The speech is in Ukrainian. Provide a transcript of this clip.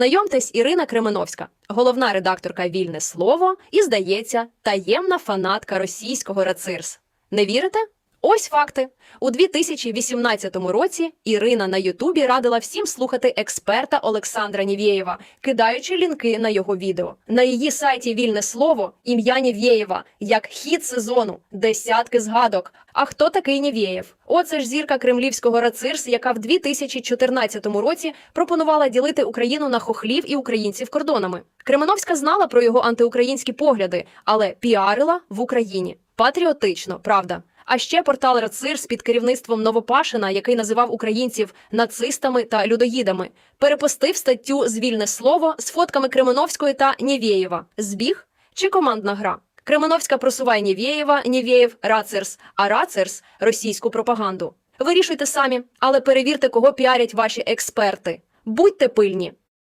Знайомтесь, Ірина Кременовська, головна редакторка Вільне Слово і, здається, таємна фанатка російського Рацирс. Не вірите? Ось факти. У 2018 році Ірина на Ютубі радила всім слухати експерта Олександра Нівєєва, кидаючи лінки на його відео. На її сайті Вільне слово ім'я Нівєєва як хід сезону, десятки згадок. А хто такий Нівєєв? Оце ж зірка кремлівського рацирс, яка в 2014 році пропонувала ділити Україну на хохлів і українців кордонами. Кременовська знала про його антиукраїнські погляди, але піарила в Україні. Патріотично, правда. А ще портал Рацирс під керівництвом Новопашина, який називав українців нацистами та людоїдами, перепостив статтю з вільне слово з фотками Кременовської та Нєвєєва. Збіг чи командна гра? Кременовська просуває Нєвєєва, Нєвєєв Рацирс, а Рацирс російську пропаганду. Вирішуйте самі, але перевірте, кого піарять ваші експерти. Будьте пильні.